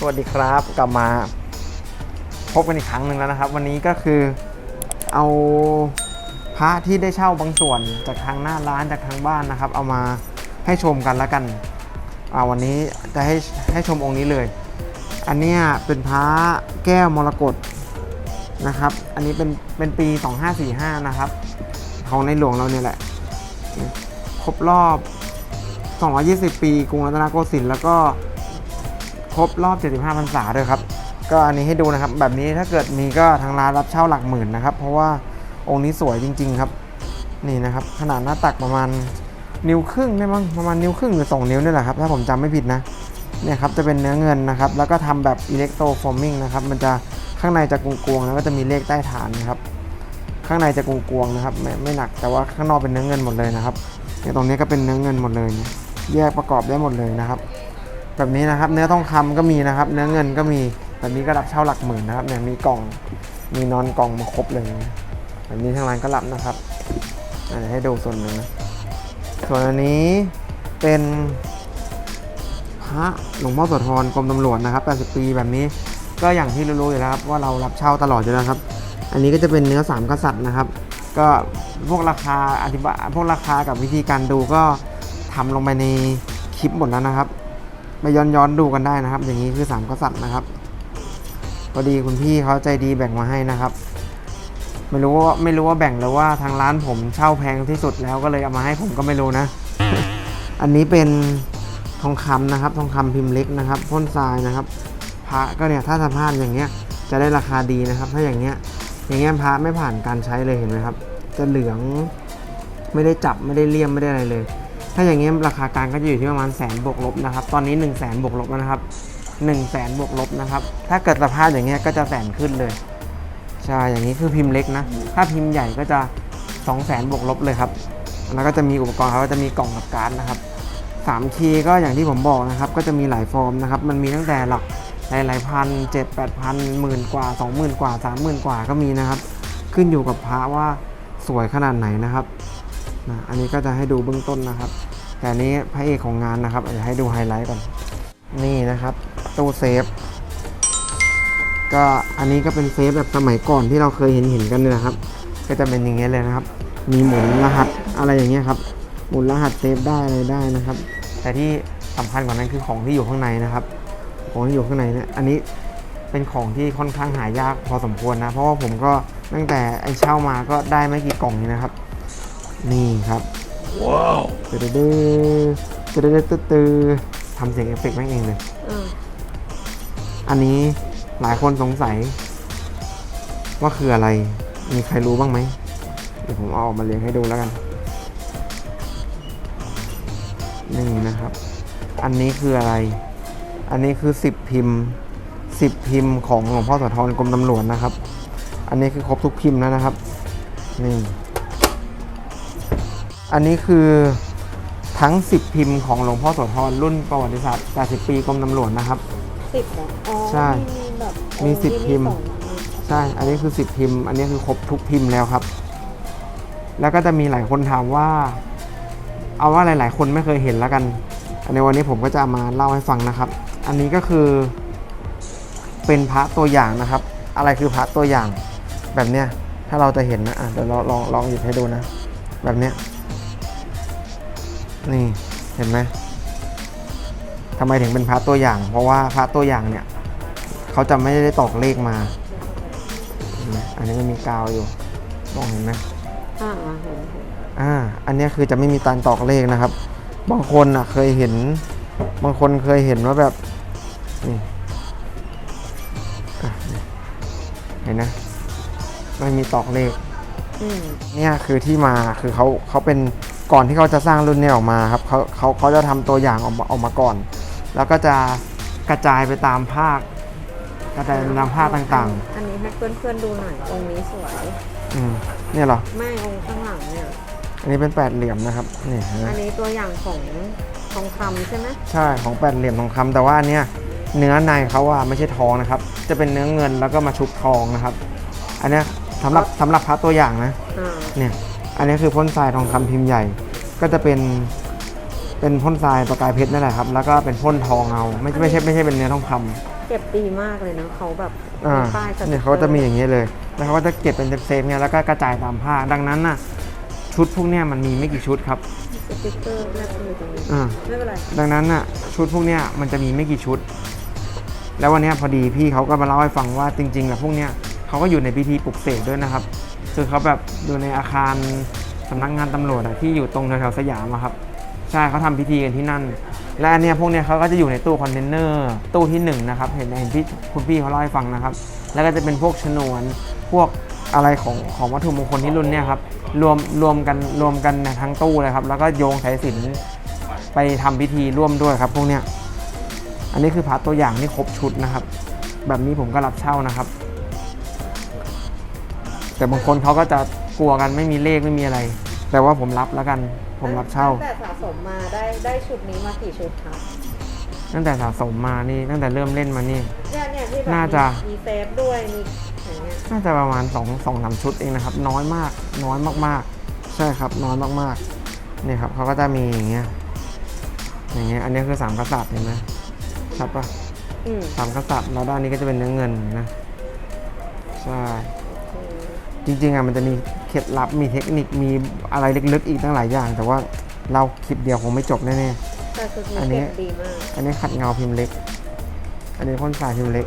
สวัสดีครับกลับมาพบกันอีกครั้งหนึ่งแล้วนะครับ วันนี้ก็คือเอาพระที่ได้เช่าบางส่วนจากทางหน้าร้านจากทางบ้านนะครับ เอามาให้ชมกันแล้วกันอ่าวันนี้จะให้ให้ชมองค์นี้เลย อันเนี้ยเป็นพระแก้วมรกตนะครับ อันนี้เป็นเป็นปี 2545 นะครับ ของในหลวงเราเนี่ยแหละ ครบรอบ 220 ปีกรุงรัตนโกสินทร์แล้วก็ รบรอบ 75พรรษาด้วยครับ ก็อันนี้ให้ดูนะครับ แบบนี้ถ้าเกิดมีก็ทางร้านรับเช่าหลักหมื่นนะครับ เพราะว่าองค์นี้สวยจริง ๆ ครับ นี่นะครับ ขนาดหน้าตักประมาณนิ้วครึ่งได้มั้งประมาณนิ้วครึ่งหรือ 2 นิ้วนี่แหละครับ ถ้าผมจำไม่ผิดนะเนี่ยครับจะเป็นเนื้อเงินนะครับ แล้วก็ทำแบบอิเล็กโทรฟอร์มิงนะครับ มันจะข้างในจะกวงๆแล้วก็จะมีเลขใต้ฐานนะครับ ข้างในจะกวงๆนะครับ ไม่ไม่หนักแต่ว่าข้างนอกเป็นเนื้อเงินหมดเลยนะครับเนี่ยตรงนี้ก็เป็นเนื้อเงินหมดเลย แยกประกอบได้หมดเลยนะครับ แบบนี้นะครับ เนื้อทองคำก็มีนะครับ เนื้อเงินก็มีแบบนี้ก็รับเช่าหลักหมื่นนะครับเนี่ยมีกล่องมีนอนกล่องมาครบเลยแบบนี้ทางร้านก็รับนะครับอะเดี๋ยวให้ดูส่วนหนึ่งนะส่วนอันนี้เป็นพระหลวงพ่อโสธรกรมตำรวจนะครับ 80 ปีแบบนี้ก็อย่างที่รู้ๆอยู่แล้วครับว่าเรารับเช่าตลอดอยู่แล้วครับ อันนี้ก็จะเป็นเนื้อสามกษัตริย์นะครับ ก็พวกราคาอธิบายพวกราคากับวิธีการดูก็ทำลงไปในคลิปหมดแล้วนะครับ ไปย้อนย้อนดูกันได้นะครับ อย่างนี้คือสามกษัตริย์นะครับพอดีคุณพี่เขาใจดีแบ่งมาให้นะครับ ไม่รู้ว่าไม่รู้ว่าแบ่งหรือว่าทางร้านผมเช่าแพงที่สุดแล้วก็เลยเอามาให้ผมก็ไม่รู้นะ อันนี้เป็นทองคำนะครับ ทองคำพิมพ์เล็กนะครับพ่นทรายนะครับ พระก็เนี่ยถ้าสภาพอย่างเงี้ยจะได้ราคาดีนะครับ ถ้าอย่างเงี้ยอย่างเงี้ยพระไม่ผ่านการใช้เลยเห็นไหมครับ จะเหลืองไม่ได้จับไม่ได้เลี่ยมไม่ได้อะไรเลย ถ้าอย่างเงี้ยราคากลางก็จะอยู่ที่ประมาณแสนบวกลบนะครับ ตอนนี้1นึ่งแสนบวกลบแล้วนะครับ1นึ่งแสนบวกลบนะครับ ถ้าเกิดสภาพอย่างเงี้ยก็จะแสนขึ้นเลย ใช่ อย่างนี้คือพิมพ์เล็กนะ ถ้าพิมพ์ใหญ่ก็จะ2องแสนบวกลบเลยครับ แล้วก็จะมีอุปกรณ์เขาก็จะมีกล่องกับการ์ดนะครับ3คีก็อย่างที่ผมบอกนะครับ ก็จะมีหลายฟอร์มนะครับ มันมีตั้งแต่หลักหลายหลายพันเจ็ดแปดพันหมื่นกว่าสองหมื่นกว่าสามหมื่นกว่าก็มีนะครับ ขึ้นอยู่กับพระว่าสวยขนาดไหนนะครับ นะอันนี้ก็จะให้ดูเบื้องต้นนะครับ แต่อันนี้พระเอกของงานนะครับเดี๋ยวให้ดูไฮไลท์ก่อน นี่นะครับ ตู้เซฟ ก็อันนี้ก็เป็นเซฟแบบสมัยก่อนที่เราเคยเห็นเห็นๆกันเนี่ยนะครับ ก็จะเป็นอย่างเงี้ยเลยนะครับ มีหมุนรหัสอะไรอย่างเงี้ยครับ หมุนรหัสเซฟได้อะไรได้นะครับ แต่ที่สำคัญกว่านั้นคือของที่อยู่ข้างในนะครับ ของที่อยู่ข้างในเนี่ยอันนี้เป็นของที่ค่อนข้างหายากพอสมควรนะ เพราะว่าผมก็ตั้งแต่ไอเช่ามาก็ได้ไม่กี่กล่องนี้นะครับ นี่ครับ ว้าวตืดดื้อตืดดื้อตืดตือทำเสียงเอฟเฟกต์แม่งเองเลยอ่าอันนี้หลายคนสงสัย ว่าคืออะไร มีใครรู้บ้างไหม เดี๋ยวผมเอาออกมาเรียงให้ดูแล้วกัน นี่นะครับ อันนี้คืออะไร อันนี้คือสิบพิมพ์สิบพิมพ์ของหลวงพ่อโสธรกรมตำรวจนะครับ อันนี้คือครบทุกพิมพ์แล้วนะครับ นี่ อันนี้คือทั้ง 10 พิมพ์ของหลวงพ่อโสธรรุ่นประวัติศาสตร์80ปีกรมตำรวจนะครับ สิบเหรออ๋อใช่มีแบบมีสิบองค์พิมพ์ สองอันใช่ อันนี้คือ 10 พิมพ์ อันนี้คือครบทุกพิมพ์แล้วครับ แล้วก็จะมีหลายคนถามว่า เอาว่าหลาย ๆ คนไม่เคยเห็นแล้วกัน อันในวันนี้ผมก็จะมาเล่าให้ฟังนะครับ อันนี้ก็คือ เป็นพระตัวอย่างนะครับ อะไรคือพระตัวอย่าง แบบเนี้ย ถ้าเราจะเห็นนะอะเดี๋ยวเราลองลองหยิบให้ดูนะ แบบเนี้ย นี่เห็นไหมทำไมถึงเป็นพระตัวอย่าง เพราะว่าพระตัวอย่างเนี่ยเขาจะไม่ได้ตอกเลขมาเห็นไหมอันนี้มันมีกาวอยู่มองเห็นไหมอ่าอ่าเห็นเห็นอ่าอันเนี้ยคือจะไม่มีการตอกเลขนะครับ บางคนอะเคยเห็น บางคนเคยเห็นว่าแบบนี่อะนี่เห็นนะไม่มีตอกเลขอืมเนี่ยคือที่มาคือเขาเขาเป็น ก่อนที่เขาจะสร้างรุ่นเนี้ออกมาครับเขาเขาเขาจะทำตัวอย่างออกมาออกมาก่อน แล้วก็จะกระจายไปตามภาคกระจายไปตามภาคต่างอันนี้ให้เพื่อนๆดูหน่อยองค์นี้สวยๆอืมเนี่ยเหรอไม่องค์ข้างหลังเนี่ยอันนี้เป็นแปดเหลี่ยมนะครับนี่เห็นไหมอันนี้ตัวอย่างของทองคำใช่ไหมใช่ของแปดเหลี่ยมทองคำแต่ว่าอันเนี้ยเนื้อในเขาว่าไม่ใช่ทองนะครับ จะเป็นเนื้อเงินแล้วก็มาชุบทองนะครับ อันเนี้ยสำหรับสำหรับพระตัวอย่างนะอ่าเนี่ย อันนี้คือพ่นทรายทองคำพิมพ์ใหญ่ ก็จะเป็นเป็นพ่นทรายประกายเพชรนั่นแหละครับ แล้วก็เป็นพ่นทองเอาไม่ไม่ใช่ไม่ใช่เป็นเนื้อทองคำเก็บดีมากเลยนะเขาแบบอ่ามีป้ายสติ๊กกอร์เนี่ยเขาจะมีอย่างนี้เลย แล้วเขาก็จะเก็บเป็นเซฟๆเนี่ยแล้วก็กระจายตามผ้า ดังนั้นน่ะชุดพวกเนี้ยมันมีไม่กี่ชุดครับสติ๊กเกอร์แนบอยู่ตรงนี้อ่าไม่เป็นไรดังนั้นน่ะชุดพวกเนี้ยมันจะมีไม่กี่ชุด แล้ววันเนี้ยพอดีพี่เขาก็มาเล่าให้ฟังว่าจริงๆแล้วพวกเนี้ยเขาก็อยู่ในพิธีปลุกเสกด้วยนะครับ คือเขาแบบอยู่ในอาคารสำนักงานตำรวจอะที่อยู่ตรงแถวๆสยามอะครับ ใช่เขาทำพิธีกันที่นั่น และอันเนี้ยพวกเนี้ยเขาก็จะอยู่ในตู้คอนเทนเนอร์ตู้ที่หนึ่งนะครับเห็นเห็นพี่คุณพี่เขาเล่าให้ฟังนะครับ แล้วก็จะเป็นพวกชนวนพวกอะไรของของวัตถุมงคลที่รุ่นเนี่ยครับรวมรวมกันรวมกันในทั้งตู้เลยครับ แล้วก็โยงสายสิญจนไปทำพิธีร่วมด้วยครับ พวกเนี้ยอันนี้คือพาร์ทตัวอย่างที่ครบชุดนะครับ แบบนี้ผมก็รับเช่านะครับ แต่บางคนเขาก็จะกลัวกันไม่มีเลขไม่มีอะไร แต่ว่าผมรับแล้วกัน ผมรับเช่า ตั้งแต่สะสมมาได้ได้ชุดนี้มากี่ชุดครับตั้งแต่สะสมมานี่ตั้งแต่เริ่มเล่นมานี่ เนี่ยเนี่ยที่แบบน่าจะ มีมีเซฟด้วยมีอย่างเงี้ยน่าจะประมาณ2องสองสามชุดเองนะครับ น้อยมากน้อยมากๆ ใช่ครับน้อยมากๆเนี่ยครับเขาก็จะมีอย่างเงี้ยอย่างเงี้ยอันนี้คือสามกษัตริย์เห็นไหมชัดปะอืมสามกษัตริย์แล้วด้านนี้ก็จะเป็นเนื้อเงินนะใช่โอเค จริงๆอะมันจะมีเคล็ดลับมีเทคนิคมีอะไรลึกๆอีกตั้งหลายอย่าง แต่ว่าเราคลิปเดียวคงไม่จบแน่แต่ชุดอันี้นนี้เก็บดีมาก ๆอันนี้ขัดเงาพิมพ์เล็ก อันนี้พ่นสายพิมพ์เล็ก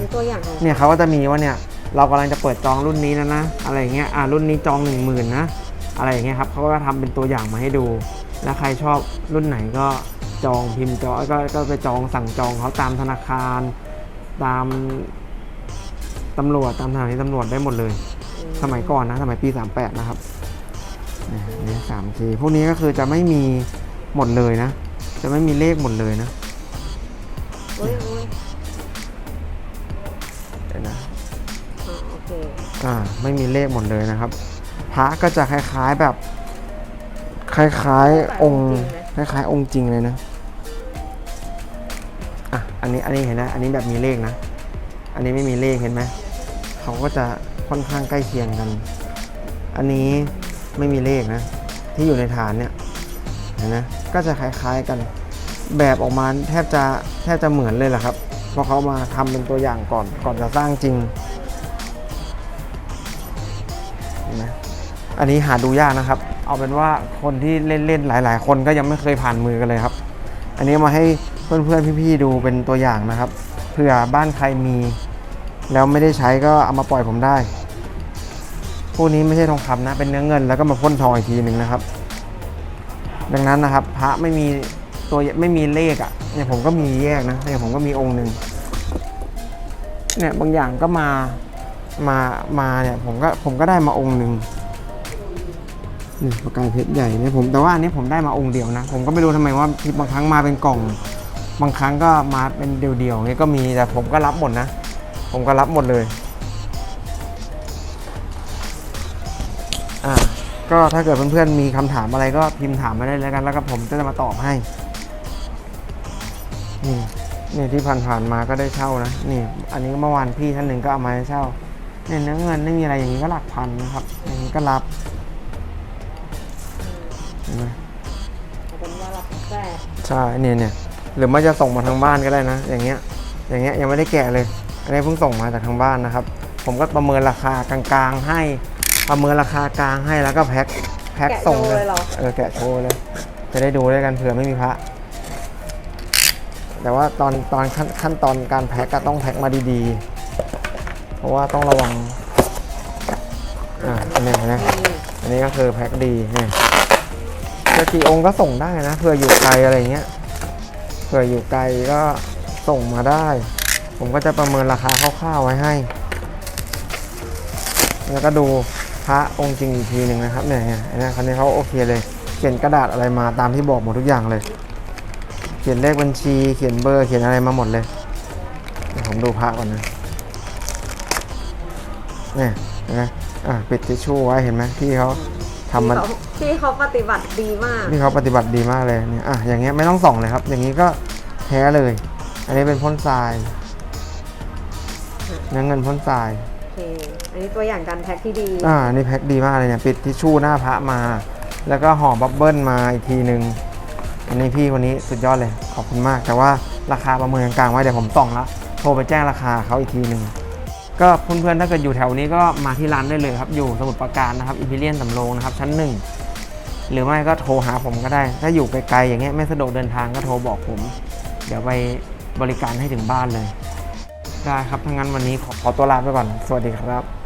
มีตัวอย่างของเนี่ยเขาก็จะมีว่าเนี่ยเรากำลังจะเปิดจองรุ่นนี้นะนะ อะไรอย่างเงี้ยอ่ารุ่นนี้จองหนึ่งหมื่นนะอะไรอย่างเงี้ยครับเขาก็ทำเป็นตัวอย่างมาให้ดู แล้วใครชอบรุ่นไหนก็จองพิมพ์จองก็ก็ไปจองสั่งจองเขาตามธนาคาร ตาม ตำรวจตามสถานีตำรวจได้หมดเลย สมัยก่อนนะสมัยปี 38 นะครับเนี่ยอันนี่สามทีพวกนี้ก็คือจะไม่มีหมดเลยนะ จะไม่มีเลขหมดเลยนะโอ้ยโอ้ยเดี๋ยวนะอ่าโอเคอ่าไม่มีเลขหมดเลยนะครับ พระก็จะคล้ายๆแบบ คล้ายๆองค์คล้ายๆองค์จริงเลยนะอะอันนี้อันนี้เห็นไหมอันนี้แบบมีเลขนะ อันนี้ไม่มีเลขเห็นไหม เขาก็จะค่อนข้างใกล้เคียงกัน อันนี้ไม่มีเลขนะ ที่อยู่ในฐานเนี่ยนไหมก็จะคล้ายๆกัน แบบออกมาแทบจะแทบจะเหมือนเลยแหละครับ เพราะเขามาทำเป็นตัวอย่างก่อนก่อนจะสร้างจริงนไหมอันนี้หาดูยากนะครับ เอาเป็นว่าคนที่เล่นๆหลาย ๆ คนก็ยังไม่เคยผ่านมือกันเลยครับ อันนี้มาให้เพื่อนๆพี่ๆดูเป็นตัวอย่างนะครับเผื่อบ้านใครมี แล้วไม่ได้ใช้ก็เอามาปล่อยผมได้ พวกนี้ไม่ใช่ทองคำนะ เป็นเนื้อเงินแล้วก็มาพ่นทองอีกทีหนึ่งนะครับ ดังนั้นนะครับ พระไม่มีตัวไม่มีเลขอะ่ะเนี่ยผมก็มีแยกนะเนี่ยผมก็มีองค์หนึ่งเนี่ยบางอย่างก็มามามาเนี่ยผมก็ผมก็ได้มาองค์หนึ่งนี่ประกายเพชรใหญ่เนี่ยผมแต่ว่าอันนี้ผมได้มาองค์เดียวนะ ผมก็ไม่รู้ทำไมว่าบางครั้งมาเป็นกล่อง บางครั้งก็มาเป็นเดียวๆเนี่ยก็มีแต่ผมก็รับหมดนะ ผมก็รับหมดเลย อ่า ก็ถ้าเกิดเพื่อนๆมีคำถามอะไรก็พิมพ์ถามมาได้แล้วกัน แล้วก็ผมจะมาตอบให้ นี่นี่ที่ผ่านๆมาก็ได้เช่านะ นี่ อันนี้เมื่อวานพี่ท่านหนึ่งก็เอามาให้เช่าเนี่ยเนื้อเงินไม่มีอะไรอย่างนี้ก็หลักพันนะครับ อย่างนี้ก็รับเห็นไหมเอาเป็นว่ารับแรกใช่เนี่ยเนี่ยหรือไม่จะส่งมาทางบ้านก็ได้นะ อย่างเงี้ย อย่างเงี้ยยังไม่ได้แกะเลย อันนี้เพิ่งส่งมาจากทางบ้านนะครับ ผมก็ประเมินราคากลางๆให้ ประเมินราคากลางให้แล้วก็แพ็คแพ็คแกะส่งโชว์เลเลยยเหรอเออแกะโชว์เลย จะได้ดูด้วยกันเผื่อไม่มีพระ แต่ว่าตอนตอนขั้นขั้นตอนการแพ็คก็ต้องแพ็คมาดีๆ เพราะว่าต้องระวัง อ่าอันนี้นะนี่อันนี้ก็คือแพ็คดีเนี่ยจะกี่องค์ก็ส่งได้นะเผื่ออยู่ไกลอะไรเงี้ยเผื่ออยู่ไกลก็ส่งมาได้ ผมก็จะประเมินราคาคร่าวๆไว้ให้ แล้วก็ดูพระองค์จริงอีกทีหนึ่งนะครับเนี่ยเนี่ยอันนี้คันนี้เขาโอเคเลย เขียนกระดาษอะไรมาตามที่บอกหมดทุกอย่างเลย เขียนเลขบัญชีเขียนเบอร์เขียนอะไรมาหมดเลยเดี๋ยวผมดูพระก่อนนะเนี่ยเห็นไหมอะปิดทิชชู่ไว้เห็นไหมพี่เขาทำมันที่เขาที่เขาปฏิบัติดีมากพี่เขาปฏิบัติดีมากเลยเนี่ยอะอย่างเงี้ยไม่ต้องส่องเลยครับ อย่างนี้ก็แท้เลย อันนี้เป็นพ่นทราย เนื้อเงินพ่นทราย โอเค อันนี้ตัวอย่างการแพ็คที่ดี อ่า นี่แพ็คดีมากเลยเนี่ย ปิดทิชชู่หน้าพระมา แล้วก็ห่อบับเบิ้ลมาอีกทีหนึ่งอันนี้พี่คนนี้สุดยอดเลย ขอบคุณมาก แต่ว่าราคาประเมินกลางๆไว้เดี๋ยวผมส่องละโทรไปแจ้งราคาเขาอีกทีหนึ่ง ก็เพื่อนๆถ้าเกิดอยู่แถวนี้ก็มาที่ร้านได้เลยครับ อยู่สมุทรปราการนะครับอิมพีเรียนสำโรงนะครับ ชั้นหนึ่ง หรือไม่ก็โทรหาผมก็ได้ ถ้าอยู่ไกลๆอย่างเงี้ยไม่สะดวกเดินทางก็โทรบอกผม เดี๋ยวไปบริการให้ถึงบ้านเลย ได้ครับถ้างั้นวันนี้ขอขอตัวลาไปก่อน สวัสดีครับ